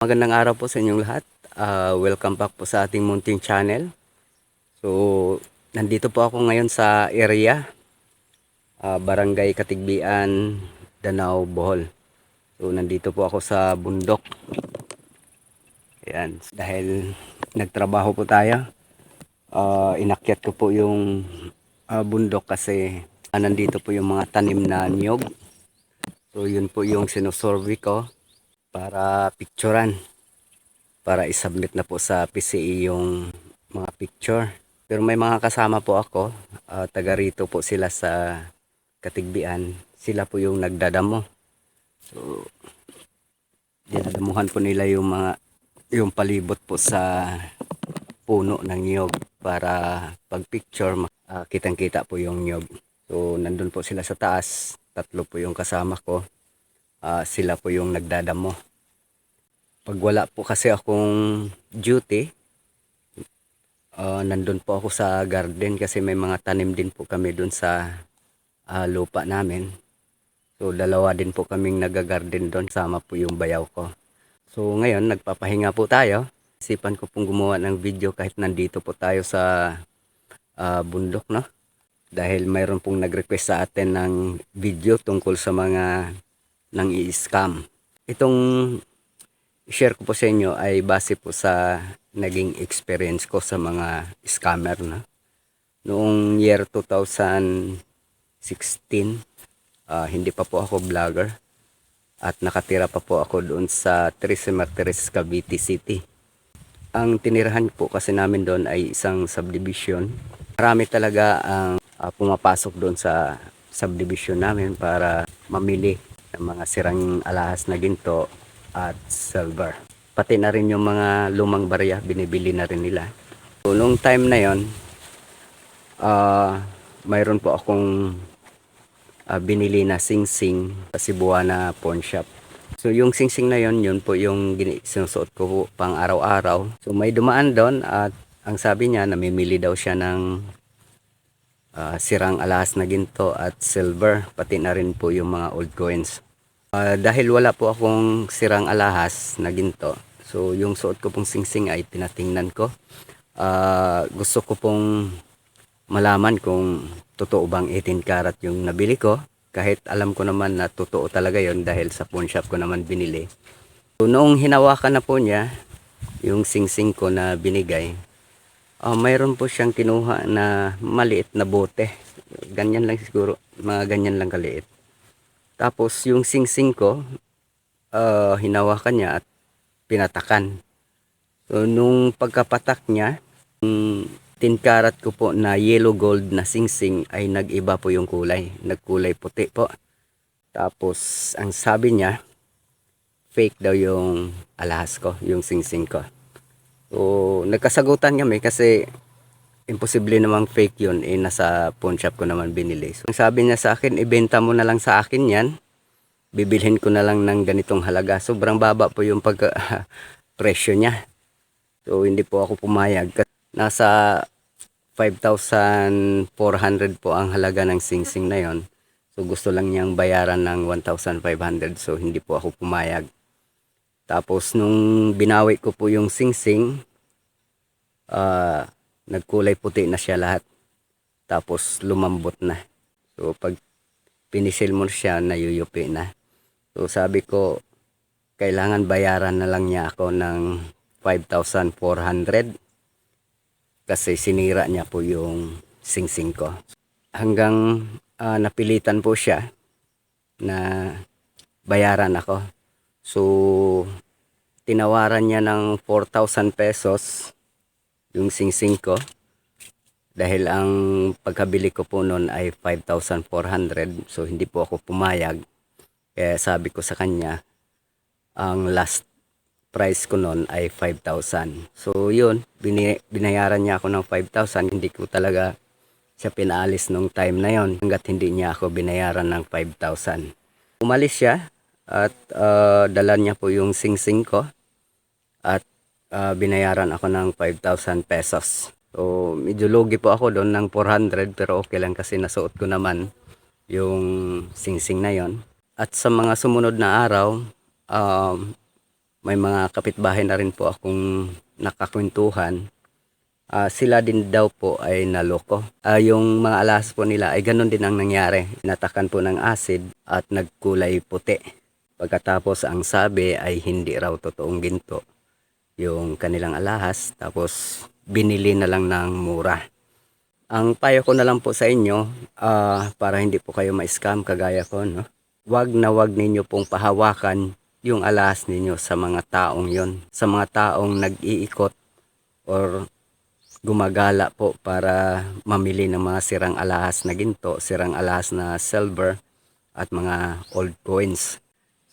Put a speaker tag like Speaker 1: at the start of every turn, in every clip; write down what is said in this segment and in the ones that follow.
Speaker 1: Magandang araw po sa inyong lahat. Ah, welcome back po sa ating munting channel. So, nandito po ako ngayon sa area, ah, Barangay Katigbian, Danao, Bohol. So, nandito po ako sa bundok. Ayan, dahil nagtrabaho po tayo, ah, inakyat ko po yung ah, bundok kasi ah, nandito po yung mga tanim na niyog. So, yun po yung sinusurvey ko para picturean para isubmit na po sa PCE yung mga picture. Pero may mga kasama po ako, ah, taga rito po sila sa Katigbian. Sila po yung nagdadamo. So, dinadamuhan po nila yung mga yung palibot po sa puno ng niyog para pag picture ah, kitang-kita po yung niyog. So, nandun po sila sa taas. Tatlo po yung kasama ko. Ah, sila po yung nagdadamo pag wala po kasi akong duty, ah, nandun po ako sa garden kasi may mga tanim din po kami dun sa ah, lupa namin. So dalawa din po kaming nagagarden doon, sama po yung bayaw ko. So ngayon, nagpapahinga po tayo. Isipan ko pong gumawa ng video kahit nandito po tayo sa ah, bundok, no? Dahil mayroon pong nag-request sa atin ng video tungkol sa mga nang i-scam. Itong share ko po sa inyo ay base po sa naging experience ko sa mga scammer na. Noong year 2016, ah, hindi pa po ako vlogger at nakatira pa po ako doon sa Tres Martires, Cavite City. Ang tinirahan po kasi namin doon ay isang subdivision. Marami talaga ang ah, pumapasok doon sa subdivision namin para mamili ng mga sirang alahas na ginto at silver. Pati na rin yung mga lumang barya, binibili na rin nila. So, nung time na yon, ah mayroon po akong ah, binili na sing-sing sa Cebuana pawn shop. So yung sing-sing na yon, yun po yung sinusuot ko po pang araw-araw. So may dumaan doon at ang sabi niya, namimili daw siya ng ah, sirang alahas na ginto at silver, pati na rin po yung mga old coins. Ah, dahil wala po akong sirang alahas na ginto, so yung suot ko pong singsing ay tinatingnan ko. Ah, gusto ko pong malaman kung totoo bang 18 karat yung nabili ko. Kahit alam ko naman na totoo talaga yon dahil sa pawn shop ko naman binili. So noong hinawakan na po niya yung singsing ko na binigay, ah, mayroon po siyang kinuha na maliit na bote. Ganyan lang siguro, mga ganyan lang kaliit. Tapos yung singsing ko, ah, hinawakan niya at pinatakan. So nung pagkapatak niya, yung 10 karat ko po na yellow gold na singsing ay nag-iba po yung kulay. Nagkulay puti po. Tapos ang sabi niya, fake daw yung alahas ko, yung singsing ko. So nagkasagutan kami kasi imposible namang fake yun eh nasa pawn shop ko naman binili. So, ang sabi niya sa akin, ibenta mo na lang sa akin yan. Bibilhin ko na lang ng ganitong halaga. Sobrang baba po yung pag presyo niya. So hindi po ako pumayag. Nasa 5,400 po ang halaga ng singsing na yon. So gusto lang niyang bayaran ng 1,500 so hindi po ako pumayag. Tapos nung binawi ko po yung singsing, ah nagkulay puti na siya lahat. Tapos lumambot na. So pag pinisil mo siya, nayuyupi na. So sabi ko, kailangan bayaran na lang niya ako ng 5,400 kasi sinira niya po yung singsing ko. Hanggang ah, napilitan po siya na bayaran ako. So, tinawaran niya ng 4,000 pesos yung singsing ko. Dahil ang pagkabili ko po noon ay 5,400 so hindi po ako pumayag. Kaya sabi ko sa kanya ang last price ko noon ay 5,000 so yun bini- binayaran niya ako ng 5,000 hindi ko talaga siya pinaalis nung time na yon hanggat hindi niya ako binayaran ng 5,000 umalis siya at ah, dala niya po yung singsing ko at ah, binayaran ako ng 5,000 pesos. So, medyo lugi po ako doon ng 400 pero okay lang kasi nasuot ko naman yung singsing na yon. At sa mga sumunod na araw, um, may mga kapitbahay na rin po akong nakakwentuhan. Ah, sila din daw po ay naloko. Ah, yung mga alas po nila ay ganun din ang nangyari. Natakan po ng acid at nagkulay puti. Pagkatapos ang sabi ay hindi raw totoong ginto yung kanilang alahas tapos binili na lang ng mura. Ang payo ko na lang po sa inyo ah, para hindi po kayo ma-scam kagaya ko no. Wag na wag ninyo pong pahawakan yung alahas ninyo sa mga taong yon, sa mga taong nag-iikot or gumagala po para mamili ng mga sirang alahas na ginto, sirang alahas na silver at mga old coins.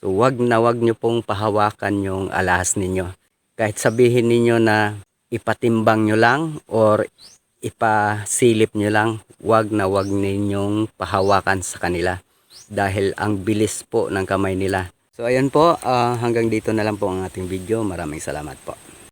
Speaker 1: Wag na wag nyo pong pahawakan yung alahas ninyo. Kahit sabihin ninyo na ipatimbang nyo lang or ipasilip nyo lang, wag na wag ninyong pahawakan sa kanila dahil ang bilis po ng kamay nila. So ayan po, ah, hanggang dito na lang po ang ating video. Maraming salamat po.